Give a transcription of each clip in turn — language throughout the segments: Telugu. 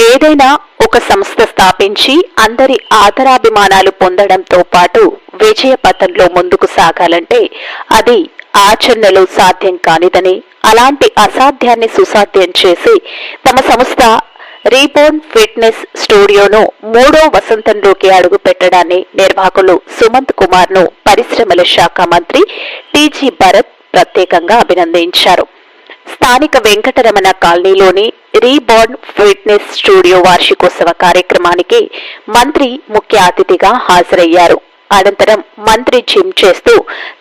ఏదైనా ఒక సంస్థ స్థాపించి అందరి ఆదరాభిమానాలు పొందడంతో పాటు విజయ పథంలో ముందుకు సాగాలంటే అది ఆచరణలో సాధ్యం కానిదని అలాంటి అసాధ్యాన్ని సుసాధ్యం చేసి తమ సంస్థ రీబోర్న్ ఫిట్నెస్ స్టూడియోను మూడో వసంతంలోకి అడుగు పెట్టడాన్ని నిర్వాహకులు సుమంత్ కుమార్ను పరిశ్రమల శాఖ మంత్రి టీజీ భరత్ ప్రత్యేకంగా అభినందించారు. స్థానిక వెంకటరమణ కాలనీలోని రీబోర్న్ ఫిట్నెస్ స్టూడియో వార్షికోత్సవ కార్యక్రమానికి మంత్రి ముఖ్య అతిథిగా హాజరయ్యారు. అనంతరం మంత్రి జిమ్ చేస్తూ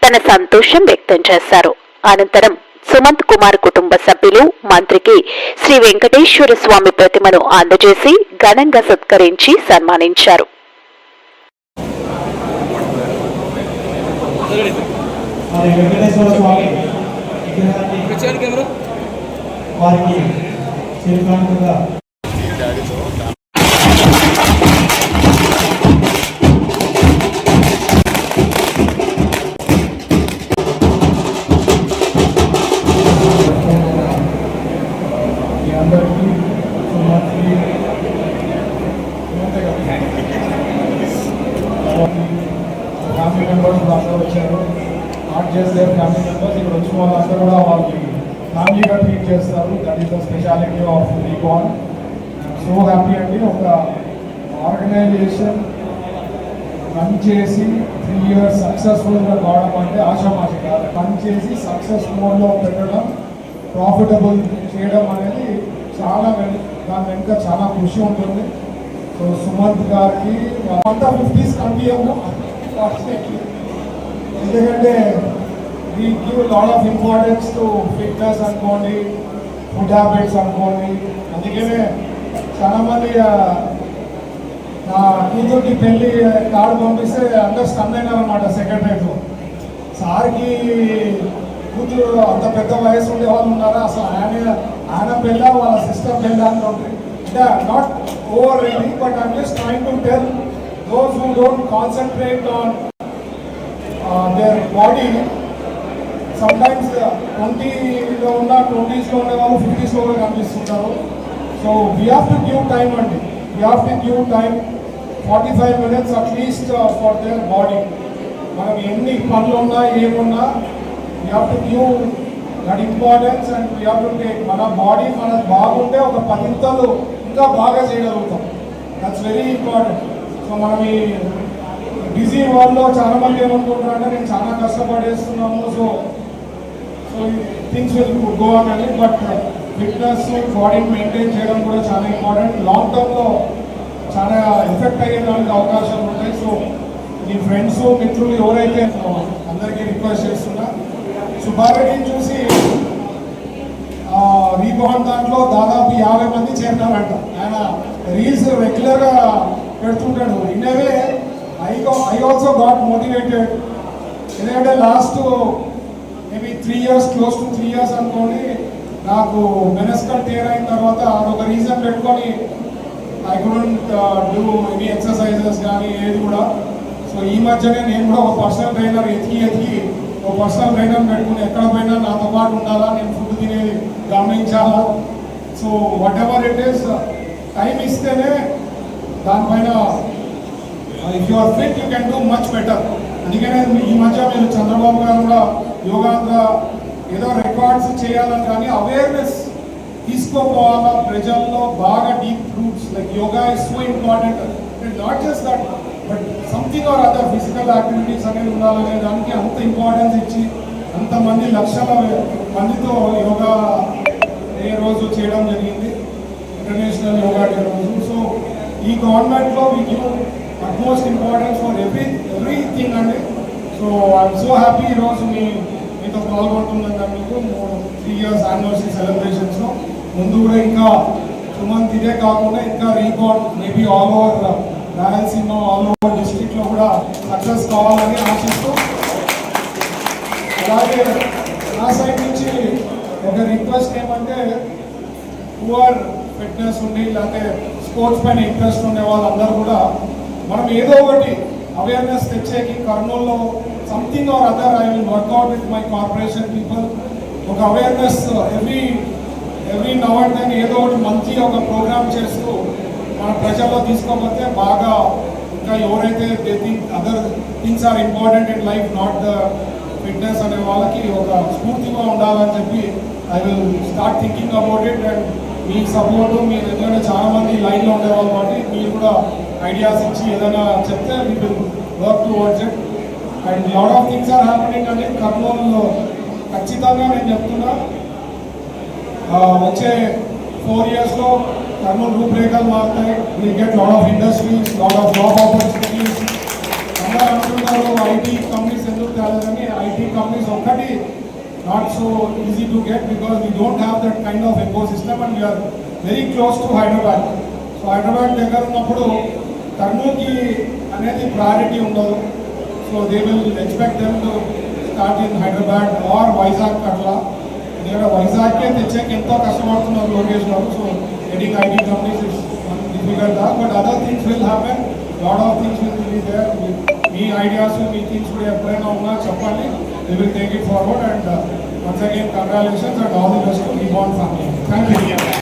తన సంతోషం వ్యక్తం చేశారు. అనంతరం సుమంత్ కుమార్ కుటుంబ సభ్యులు మంత్రికి శ్రీ వెంకటేశ్వర స్వామి ప్రతిమను అందజేసి ఘనంగా సత్కరించి సన్మానించారు. వెంకటేశ్వర స్వామి విగ్రహాన్ని వారికి చిరుకానుకగా మీ ఫ్యామిలీ మెంబర్స్ అందరూ వచ్చారు. Not just their family members ఇక్కడ వచ్చిన వాళ్ళందరూ కూడా వాళ్ళకి ఫ్యామిలీగా ట్రీట్ చేస్తారు. That is the speciality of Recon so happy అండి. ఒక ఆర్గనైజేషన్ రన్ చేసి త్రీ ఇయర్స్ సక్సెస్ఫుల్గా కావడం అంటే ఆశామాష కాదు రన్ చేసి సక్సెస్ మోడ్లో పెట్టడం ప్రాఫిటబుల్ చేయడం అనేది చాలా వెన్- దాని వెనుక చాలా కృషి ఉంటుంది. సో సుమంత్ గారికి అంతా ఫిఫ్టీస్ కనిపించము ఎందుకంటే we give lot of importance to fitness అనుకోండి ఫుడ్ హ్యాబిట్స్ అనుకోండి. అందుకనే చాలా మంది నా కూతురికి పెళ్ళి కార్డు పంపిస్తే అందరు స్టన్ అయినారు అనమాట సెక్రటరీతో సార్కి కూతురు అంత పెద్ద వయసు ఉండే వాళ్ళు ఉన్నారా? అసలు ఆయన ఆయన పెళ్ళ వాళ్ళ సిస్టర్ పెళ్ళ అని ఉంటుంది అంటే not over really but I'm just trying to tell those who don't concentrate on their body sometimes ట్వంటీలో uh, ఉన్న ట్వంటీస్లో ఉండే వాళ్ళు ఫిఫ్టీస్లో కూడా కనిపిస్తుంటారు. So we have to give time అండి. We have to give time forty five minutes at least for their body మనం ఎన్ని పనులు ఉన్నా ఏమున్నా we have to give that importance and we have to take మన బాడీ మనకు బాగుంటే ఒక పదింతలు ఇంకా బాగా చేయగలుగుతాం. దట్స్ వెరీ ఇంపార్టెంట్ సో మనం ఈ బిజీ వరల్డ్లో చాలా మంది ఏమనుకుంటారు నేను చాలా కష్టపడేస్తున్నాము so things will go on అని బట్ ఫిట్నెస్ బాడీని మెయింటైన్ చేయడం కూడా చాలా ఇంపార్టెంట్ లాంగ్ టర్మ్లో చాలా ఎఫెక్ట్ అయ్యేదానికి అవకాశాలు ఉంటాయి. సో మీ ఫ్రెండ్స్ మిత్రులు ఎవరైతే అందరికీ రిక్వెస్ట్ చేస్తున్నా. సుబ్బారెడ్డిని చూసి రీబాండ్ దాంట్లో దాదాపు యాభై మంది చేరినారంట ఆయన రీల్స్ రెగ్యులర్గా పెడుతుంటాడు. Anyway I I also got motivated ఎందుకంటే last maybe three years close to three years అనుకోండి నాకు మెనస్కల్ టేర్ అయిన తర్వాత అదొక రీజన్ పెట్టుకొని I couldn't do any exercises కానీ ఏది కూడా. సో ఈ మధ్యనే నేను కూడా ఒక పర్సనల్ ట్రైనర్ ఎతికి ఎతికి ఒక పర్సనల్ ట్రైనర్ పెట్టుకుని ఎక్కడ పోయినా నాతో పాటు ఉండాలా నేను ఫుడ్ తినేది గమనించాలా. So whatever it is time ఇస్తేనే దానిపైన if you are fit you can do much better అందుకనే ఈ మధ్య మీరు చంద్రబాబు గారు కూడా యోగాగా ఏదో రికార్డ్స్ చేయాలని కానీ అవేర్నెస్ తీసుకోపోవాలా? ప్రజల్లో బాగా deep roots like yoga is so important not just that but something or other physical activities అనేది ఉండాలనే దానికి అంత ఇంపార్టెన్స్ ఇచ్చి అంతమంది లక్షల మందితో యోగా ఏ రోజు చేయడం జరిగింది. ఇంటర్నేషనల్ యోగా డే రోజు. సో ఈ గవర్నమెంట్లో we give utmost importance for every everything అండి సో ఐఎమ్ సో హ్యాపీ ఈరోజు మీ మీతో పాల్గొంటున్నందుకు త్రీ ఇయర్స్ యానివర్సరీ సెలబ్రేషన్స్లో ముందు కూడా ఇంకా సుమంత్ ఇదే కాకుండా ఇంకా record maybe all over Rayalaseema all over డిస్ట్రిక్ట్లో కూడా సక్సెస్ కావాలని ఆశిస్తూ అలాగే నా సైడ్ నుంచి ఒక రిక్వెస్ట్ ఏమంటే పువర్ ఫిట్నెస్ ఉండి లేకపోతే స్పోర్ట్స్ పైన ఇంట్రెస్ట్ ఉండే వాళ్ళందరూ కూడా మనం ఏదో ఒకటి అవేర్నెస్ తెచ్చేకి కర్నూలులో something or other I will work out with my corporation people ఒక awareness every every now and then ఏదో ఒకటి మంచి ఒక ప్రోగ్రామ్ చేస్తూ మన ప్రజల్లో తీసుకోకపోతే బాగా ఇంకా ఎవరైతే other things are important in life not the fitness అనే వాళ్ళకి ఒక స్ఫూర్తిగా ఉండాలని చెప్పి I will start thinking about it and me support మీరు ఎందుకంటే చాలా మంది లైన్లో ఉండేవాళ్ళు కాబట్టి మీరు కూడా ఐడియాస్ ఇచ్చి ఏదైనా చెప్తే we will work towards it and lot of things are happening అంటే కర్నూలులో ఖచ్చితంగా నేను చెప్తున్నా. వచ్చే ఫోర్ ఇయర్స్లో కర్నూలు రూపురేఖలు మారుతాయి. We get lot of industries lot of job opportunities అందరూ అనుకుంటారు ఐటీ కంపెనీస్ ఎందుకు తేలేదని? ఐటీ కంపెనీస్ ఒక్కటి not so easy to get because we don't have that kind of ecosystem and we're very close to Hyderabad so Hyderabad దగ్గర ఉన్నప్పుడు కర్నూలుకి అనేది ప్రయారిటీ ఉండదు. So they will expect them to start in Hyderabad or Vizag అట్లా ఇక్కడ వైజాగ్కే తెచ్చాక ఎంతో కష్టపడుతున్నారు లోకేష్ గారు. So adding IT companies is difficult but other things will happen lot of things will be there me ideas మీ థింగ్స్ కూడా ఎప్పుడైనా ఉన్నా చెప్పండి. They will take it forward and once again congratulations and all the best మీ బాన్ ఫ్యామిలీ థ్యాంక్